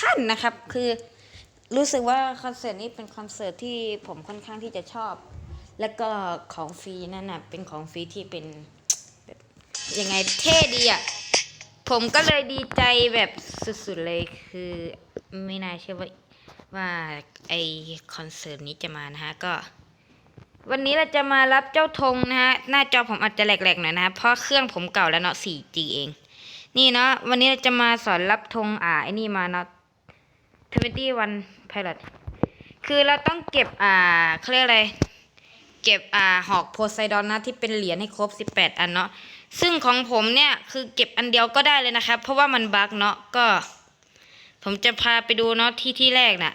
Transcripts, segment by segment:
ท่านนะครับ คือรู้สึกว่าคอนเสิร์ตนี้เป็นคอนเสิร์ตที่ผมค่อนข้างที่จะชอบ แล้วก็ของฟรีนั่นน่ะเป็นของฟรีที่เป็นแบบยังไงเท่ดีอะผมก็เลยดีใจแบบสุดๆเลยคือไม่น่าเชื่อว่าว่าไอคอนเสิร์ตนี้จะมานะฮะก็ วันนี้เราจะมารับเจ้าธงนะฮะหน้าจอผมอาจจะแหลกๆหน่อยนะฮะเพราะเครื่องผมเก่าแล้วเนาะ 4G เอง นี่เนาะวันนี้เราจะมาสอนรับธงอ่าไอ้นี่มาเนาะ 21 Pilot คือเราต้องเก็บอ่าเขาเรียกอะไร เก็บอ่าหอกโพไซดอนนะที่เป็นเหรียญให้ครบ 18 อันเนาะซึ่งของผมเนี่ยคือเก็บอันเดียวก็ได้เลยนะครับ เพราะว่ามันบั๊กเนาะก็ ผมจะพาไปดูเนาะที่ที่แรกน่ะ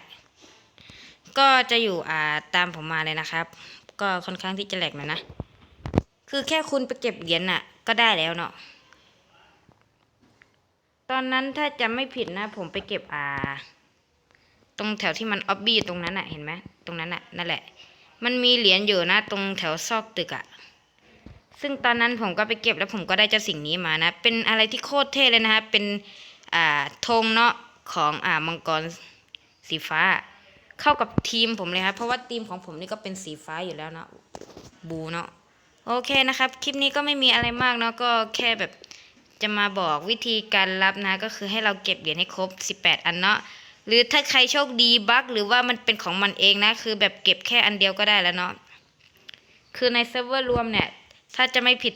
ก็จะอยู่อ่าตามผมมาเลยนะครับ ก็ค่อนข้างที่จะแหลกหน่อยนะ คือแค่คุณไปเก็บเหรียญน่ะ ก็ได้แล้วเนาะตอนนั้นถ้าจำไม่ผิดนะ ผมไปเก็บอ่า ตรงแถวที่มันออบบี้อยู่ตรงนั้นน่ะเห็นไหมตรงนั้นน่ะนั่นแหละ มันมีเหรียญอยู่นะ ตรงแถวซอกตึกอะซึ่งตอนนั้นผมก็ไปเก็บแล้วผมก็ได้เจ้าสิ่งนี้มานะ เป็นอะไรที่โคตรเท่เลยนะฮะ เป็นอ่าธงเนาะของอ่ามังกรสีฟ้า เข้ากับทีมผมเลยครับเพราะว่าทีมของผมนี่ก็เป็นสีฟ้าอยู่แล้วเนาะบูเนาะโอเคนะครับ คลิปนี้ก็ไม่มีอะไรมากเนาะก็แค่แบบจะมาบอกวิธีการรับนะ ก็คือให้เราเก็บเหรียญให้ครบ 18 อันเนาะ หรือถ้าใครโชคดีบั๊กหรือว่ามันเป็นของมันเองนะ คือแบบเก็บแค่อันเดียวก็ได้แล้วเนาะคือในเซิร์ฟเวอร์รวมเนี่ย ถ้าจะไม่ผิด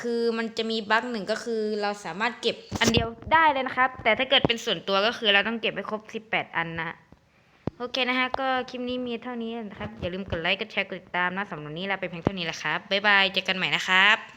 คือมันจะมีบั๊กหนึ่งก็คือเราสามารถเก็บอันเดียวได้เลยนะครับ แต่ถ้าเกิดเป็นส่วนตัวก็คือเราต้องเก็บให้ครบ 18 อันนะโอเคนะฮะ ก็คลิปนี้มีเท่านี้นะครับ อย่าลืมกดไลค์ กดแชร์ กดติดตามนะสำหรับนนี้ลาไปเพียงเท่านี้แหละครับ บ๊ายบาย เจอกันใหม่นะครับ